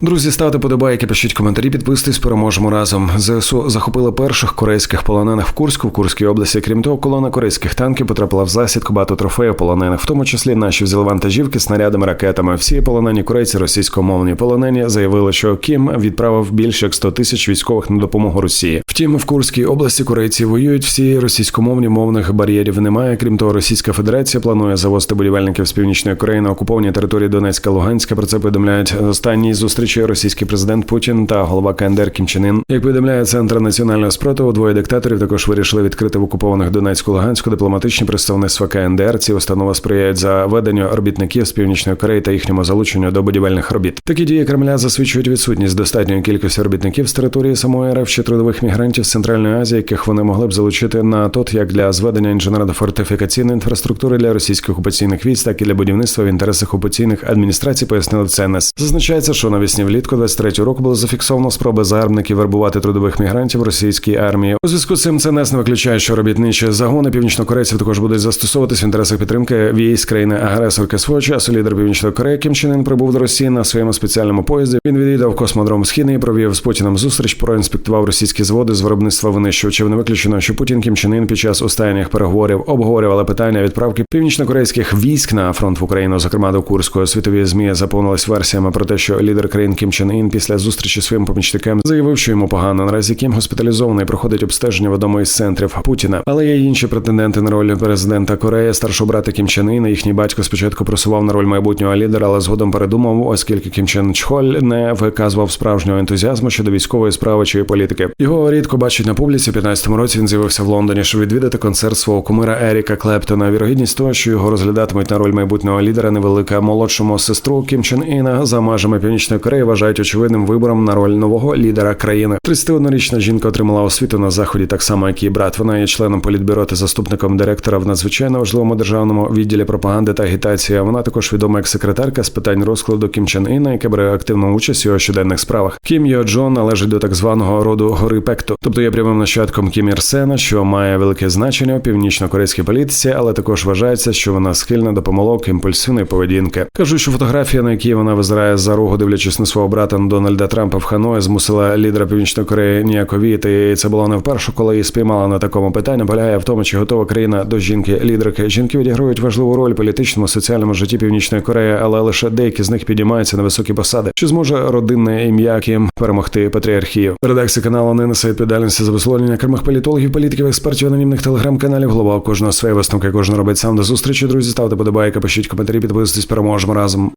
Друзі, ставте подобайки, пишіть коментарі, підписуйтесь, переможемо разом. ЗСУ захопили перших корейських полонених в Курську в Курській області. Крім того, колона корейських танків потрапила в засідку багато трофеїв полонених, в тому числі наші взяли вантажівки, снарядами, ракетами. Всі полонені корейці російськомовні полонені заявили, що Кім відправив більше як 100 тисяч військових на допомогу Росії. Втім, в Курській області корейці воюють. Всі російськомовні мовних бар'єрів немає. Крім того, Російська Федерація планує завозити будівельників з північної Кореї на окуповані території Донецька Луганська. Про це повідомляють останні зустрічі російський президент Путін та голова КНДР Кім Чен Ін. Як повідомляє центр національного спротиву, двоє диктаторів також вирішили відкрити в окупованих Донецьку Луганську дипломатичні представництва КНДР. Ці установи сприяють за веденню робітників з північної Кореї та їхньому залученню до будівельних робіт. Такі дії Кремля засвідчують відсутність достатньої кількості робітників з території самої РФ чи трудових мігрантів з Центральної Азії, яких вони могли б залучити на ТОТ як для зведення інженерно-фортифікаційної інфраструктури для російських окупаційних військ, так і для будівництва в інтересах окупаційних адміністрацій, пояснили ЦНС. Зазначається, що навесні влітку 23 року було зафіксовано спроби загарбників вербувати трудових мігрантів російській армії. У зв'язку з цим ЦНС не виключає, що робітничі загони північнокорейців також будуть застосовуватись в інтересах підтримки військ країни агресорки свого часу. Лідер Північної Кореї Кім Чен Ін прибув до Росії на своєму спеціальному поїзді. Він відвідав космодром Східний, провів з Путіним зустріч, проінспектував російські заводи з виробництва винищувачів. Не виключено, що Путін Кім Чен Ін під час останніх переговорів обговорювали питання відправки північнокорейських військ на фронт в Україну, зокрема до Курської. Світові змі заповнились версіями про те, що лідер країн Кім Чен Ін після зустрічі зі своїм помічником заявив, що йому погано. Наразі Кім госпіталізований проходить обстеження в одному із центрів Путіна. Але є інші претенденти на роль президента Кореї. Старшого брата Кім Чен Іна. Їхній батько спочатку просував на роль майбутнього лідера, але згодом передумав, оскільки Кім Чен Чхоль не виказував справжнього ентузіазму щодо військової справи чи політики. Його рідко бачать на публіці. У 15-му році він з'явився в Лондоні, щоб відвідати концерт свого кумира Еріка Клептона. Вірогідність того, що його розглядатимуть на роль майбутнього лідера, невелика молодшому сестру Кім Чен Іна за межами Північної Кореї вважають очевидним вибором на роль нового лідера країни. 31-річна жінка отримала освіту на заході, так само як і брат. Вона є членом політбюро та заступником директора в надзвичайно важливому державному відділі пропаганди та агітації. Вона також відома як секретарка з питань розкладу Кім Чен Іна, яка бере активну участь у його щоденних справах. Кім Йо Джон належить до так званого роду гори Пекту, тобто є прямим нащадком Кім Ір Сена, що має велике значення у північно-корейській політиці, але також вважається, що вона схильна до помилок імпульсивної поведінки. Кажуть, що фотографія, на якій вона визирає за рогу, дивлячись на свого брата Дональда Трампа в Ханої, змусила лідера Північної Кореї ніяковіти. І це було не вперше, коли її спіймала на такому питанні. Полягає в тому, чи готова країна до жінки лідерки. Жінки відіграють важливу роль у політичному соціальному житті Північної Кореї, але лише деякі з них підіймаються на високі посади. Чи зможе родинне ім'я Кім перемогти патріархію? Редакція каналу не несе відповідальності за висловлення кермих політологів, політиків, експертів, анонімних телеграм-каналів. Голова кожного своє висновки, кожен робить сам до зустрічі. Друзі, ставте подобайки, пишіть коментарі, підписуйтесь, переможемо разом.